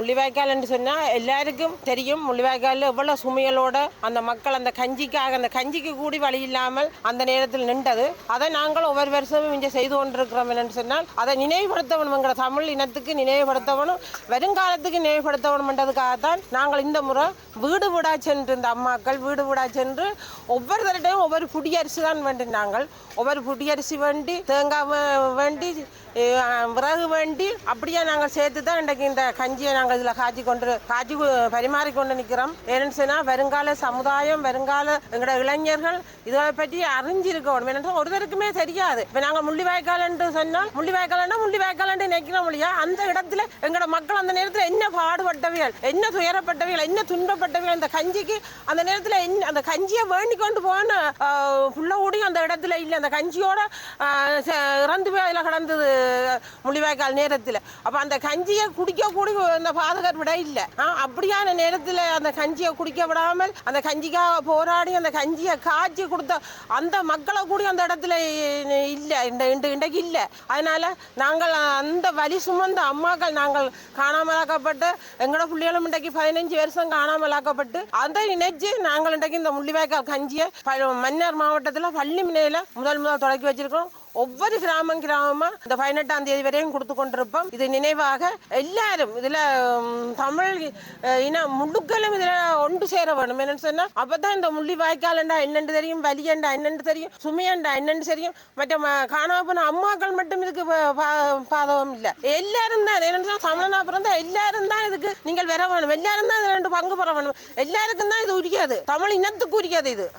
முள்ளிவாய்க்கால் என்று சொன்னால் எல்லாருக்கும் தெரியும். முள்ளிவாய்க்காலில் எவ்வளோ சுமையலோட அந்த மக்கள் அந்த கஞ்சிக்காக அந்த கஞ்சிக்கு கூடி வழி இல்லாமல் அந்த நேரத்தில் நின்றது. அதை நாங்கள் ஒவ்வொரு வருஷமும் இங்கே செய்து கொண்டிருக்கிறோம் என்று சொன்னால் அதை நினைவுபடுத்தணும் எங்கள் தமிழ் இனத்துக்கு நினைவுபடுத்தவனும் வருங்காலத்துக்கு நினைவுபடுத்தவணும்ன்றதுக்காகத்தான் நாங்கள் இந்த முறை வீடு வீடா சென்று இந்த அம்மாக்கள் வீடு வீடா சென்று ஒவ்வொரு தரட்டையும் ஒவ்வொரு புடியரிசி தான் வேண்டினாங்கள் ஒவ்வொரு புடியரிசி வேண்டி தேங்காய் வேண்டி விறகு வேண்டி அப்படியே நாங்கள் சேர்த்து தான் இன்றைக்கு இந்த கஞ்சியை நாங்கள் இதில் காய்ச்சி கொண்டு காய்ச்சி பரிமாறி கொண்டு நிற்கிறோம். ஏன்னு சொன்னால் வருங்கால சமுதாயம் வருங்கால எங்களோட இளைஞர்கள் இதை பற்றி அறிஞ்சிருக்கணும். ஏன்னா ஒருத்தருக்குமே தெரியாது. இப்போ நாங்கள் முள்ளிவாய்க்கால் என்று சொன்னால் முள்ளிவாய்க்கால்னா முள்ளிவாய்க்கால் என்று நினைக்கிறோம் இல்லையா? அந்த இடத்துல எங்களோட மக்கள் அந்த நேரத்தில் என்ன பாடுபட்டவியல் என்ன துயரப்பட்டவியல் என்ன துன்பப்பட்டவியல் அந்த கஞ்சிக்கு அந்த நேரத்தில் என்ன அந்த கஞ்சியை வேண்டி கொண்டு போன புள்ள கூடி அந்த இடத்துல இல்லை. அந்த கஞ்சியோட இறந்து போய் அதில் கடந்தது. முள்ளிவாய்க்கால் நேரத்தில். அப்போ அந்த கஞ்சியை குடிக்க கூட அந்த பாதகர் விட இல்லை. அப்படியான நேரத்தில் அந்த கஞ்சியை குடிக்க விடாமல் அந்த கஞ்சிக்காக போராடி அந்த கஞ்சியை காய்ச்சி கொடுத்த அந்த மக்களை கூட அந்த இடத்துல இல்லை இந்த இன்றைக்கு இல்லை. அதனால் நாங்கள் அந்த வலி சுமந்த அம்மாக்கள் நாங்கள் காணாமலாக்கப்பட்டு எங்களோட பிள்ளைகளும் இன்றைக்கு பதினஞ்சு வருஷம் காணாமலாக்கப்பட்டு அதை நினைச்சு நாங்கள் இன்றைக்கு இந்த முள்ளிவாய்க்கால் கஞ்சியை மன்னார் மாவட்டத்தில் பள்ளி முனையில் முதல் முதல் தொடக்கி வச்சிருக்கோம் ஒவ்வொரு கிராமம் கிராமமா இந்த பதினெட்டாம் தேதி வரையும் கொடுத்து கொண்டிருப்போம். இது நினைவாக எல்லாரும் இதுல தமிழ் இன முழுக்களும் இதுல ஒன்று சேர வேணும் என்னன்னு சொன்னா அப்பதான் இந்த முள்ளி வாய்க்காலண்டா என்னன்னு தெரியும் வலியண்டா என்னன்னு தெரியும் சுமையண்டா என்னன்னு தெரியும் மற்ற காணாம போன அம்மாக்கள் மட்டும் இதுக்கு பாதகம் இல்ல. எல்லாரும் தான் என்னன்னு சொன்னா தமிழனா பிறந்தா எல்லாரும் தான் இதுக்கு நீங்கள் வர வேணும் எல்லாரும் தான் இதுல ரெண்டு பங்கு பெற வேணும் எல்லாருக்கும் தான் இது உரியது. தமிழ் இனத்துக்கு உரியது இது.